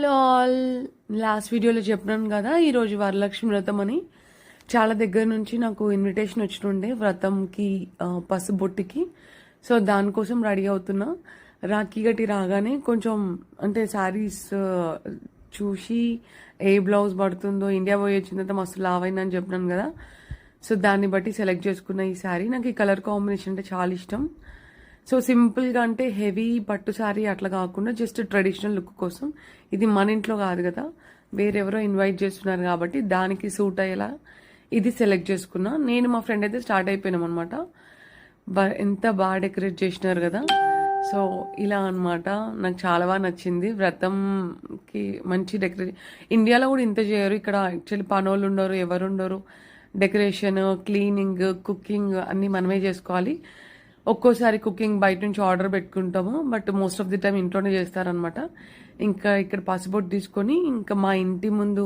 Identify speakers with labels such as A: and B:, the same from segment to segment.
A: Hello all last వీడియోలో చెప్పినాను కదా ఈరోజు వరలక్ష్మి వ్రతం అని. చాలా దగ్గర నుంచి నాకు ఇన్విటేషన్ వచ్చినుండే వ్రతంకి పసుబొట్టికి. సో దానికోసం రెడీ అవుతున్నా. రాఖీ గట్టి రాగానే కొంచెం అంటే శారీస్ చూసి ఏ బ్లౌజ్ పడుతుందో ఇండియా పోయి వచ్చిన తర్వాత మస్తు లావ్ అయిందని అని చెప్పినాను కదా. సో దాన్ని బట్టి సెలెక్ట్ చేసుకున్న ఈ శారీ నాకు ఈ కలర్ కాంబినేషన్ అంటే చాలా ఇష్టం. సో సింపుల్గా అంటే హెవీ పట్టు శారీ అట్లా కాకుండా జస్ట్ ట్రెడిషనల్ లుక్ కోసం. ఇది మన ఇంట్లో కాదు కదా. వేరెవరో ఇన్వైట్ చేస్తున్నారు కాబట్టి దానికి సూట్ అయ్యేలా ఇది సెలెక్ట్ చేసుకున్నా. నేను మా ఫ్రెండ్ అయితే స్టార్ట్ అయిపోయినాం అనమాట ఎంత బాగా డెకరేట్ చేసినారు కదా. సో ఇలా అన్నమాట. నాకు చాలా బాగా నచ్చింది. వ్రతంకి మంచి డెకరేట్ ఇండియాలో కూడా ఇంత చేయరు. ఇక్కడ యాక్చువల్లీ పనోళ్ళు ఉండరు ఎవరు ఉండరు. డెకరేషన్ క్లీనింగ్ కుకింగ్ అన్నీ మనమే చేసుకోవాలి. ఒక్కోసారి కుకింగ్ బయట నుంచి ఆర్డర్ పెట్టుకుంటాము but most of the time ఇంట్లోనే చేస్తారనమాట ఇంకా ఇక్కడ పాస్పోర్ట్ తీసుకొని ఇంకా మా ఇంటి ముందు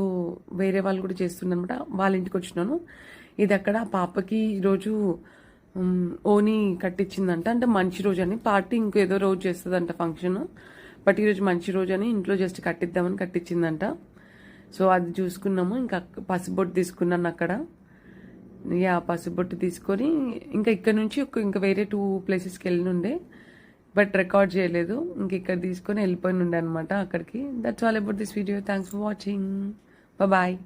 A: వేరే వాళ్ళు కూడా చేస్తుండనమాట వాళ్ళ ఇంటికి వచ్చినాను. ఇది అక్కడ పాపకి ఈరోజు ఓని కట్టించిందంట అంటే మంచి రోజు అని పార్టీ ఇంకేదో రోజు చేస్తుందంట ఫంక్షన్. బట్ ఈరోజు మంచి రోజు అని ఇంట్లో జస్ట్ కట్టిద్దామని కట్టించిందంట సో అది చూసుకున్నాము. ఇంకా పసుబొట్టు తీసుకున్నాను అక్కడ. యా పసుబొట్టు తీసుకొని ఇంకా ఇక్కడ నుంచి ఒక ఇంకా వేరే టూ ప్లేసెస్కి వెళ్ళినుండే. బట్ రికార్డ్ చేయలేదు. ఇంక ఇక్కడ తీసుకొని వెళ్ళిపోయి ఉండే అనమాట అక్కడికి. That's all about this video thanks for watching bye